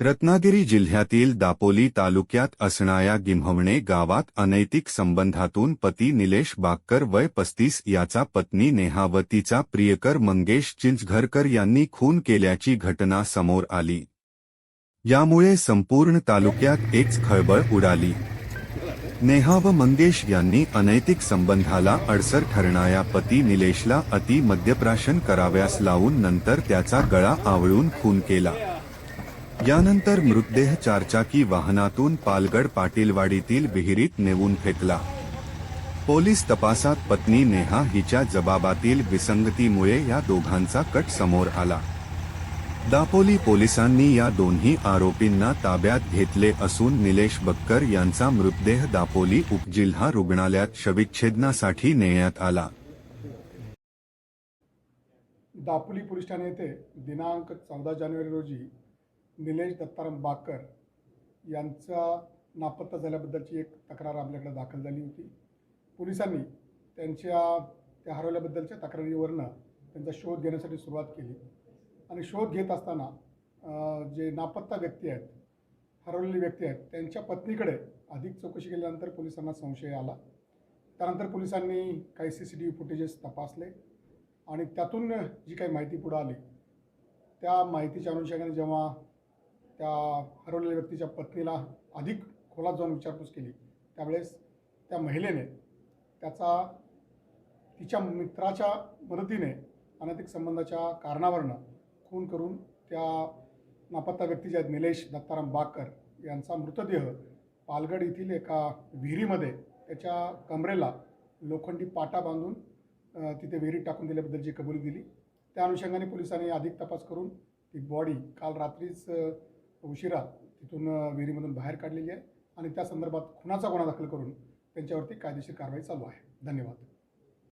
रत्नागिरी जिल्ह्यातील दापोली तालुक्यात असणाऱ्या गिम्हवणे गावात अनैतिक संबंधातून पती निलेश बाक्कर वय पस्तीस याचा पत्नी नेहावतीचा प्रियकर मंगेश चिंचघरकर यांनी खून केल्याची घटना समोर आली. यामुळे संपूर्ण तालुक्यात एक खळबळ उडाली. नेहा व मंगेश यांनी अनैतिक संबंधाला अडसर ठरणाऱ्या पती निलेशला अति मद्यप्राशन कराव्यास लावून नंतर त्याचा गळा आवळून खून केला. यानंतर मृतदेह चारचाकी वाहनातून पालगड पाटीलवाडीतील विहिरीत नेऊन फेकला. पोलीस तपासात पत्नी नेहा हिच्या जबाबातील विसंगतीमुळे या दोघांचा कट समोर आला. दापोली पोलिसांनी या दोन्ही आरोपींना ताब्यात घेतले असून निलेश बक्कर यांचा मृतदेह दापोली उपजिल्हा रुग्णालयात शविच्छेदनासाठी नेण्यात आला. दापोली पोलीस ठाणे येथे दिनांक चौदा जानेवारी रोजी निलेश दत्ताराम बाकर यांचा नापत्ता झाल्याबद्दलची एक तक्रार आपल्याकडे दाखल झाली होती. पोलिसांनी त्यांच्या त्या हरवल्याबद्दलच्या तक्रारीवरनं त्यांचा शोध घेण्यासाठी सुरुवात केली. आणि शोध घेत असताना जे नापत्ता व्यक्ती आहेत हरवलेली व्यक्ती आहेत त्यांच्या पत्नीकडे अधिक चौकशी केल्यानंतर पोलिसांना संशय आला. त्यानंतर पोलिसांनी काही C C T V footages तपासले आणि त्यातून जी काही माहिती पुढं आली त्या माहितीच्या अनुषंगाने जेव्हा त्या हरवलेल्या व्यक्तीच्या पत्नीला अधिक खोलात जाऊन विचारपूस केली. त्यावेळेस त्या महिलेने त्याचा तिच्या मित्राच्या मदतीने अनैतिक संबंधाच्या कारणावरनं खून करून त्या नापत्ता व्यक्ती जे आहेत निलेश दत्ताराम बाकर यांचा मृतदेह पालगड येथील एका विहिरीमध्ये त्याच्या कमरेला लोखंडी पाटा बांधून तिथे विहिरीत टाकून दिल्याबद्दलची कबुली दिली. त्या अनुषंगाने पोलिसांनी अधिक तपास करून ती बॉडी काल रात्रीच उशिरा तिथून विहिरीमधून बाहेर काढलेली आहे आणि त्या संदर्भात खुनाचा गुन्हा दाखल करून त्यांच्यावरती कायदेशीर कारवाई चालू आहे. धन्यवाद.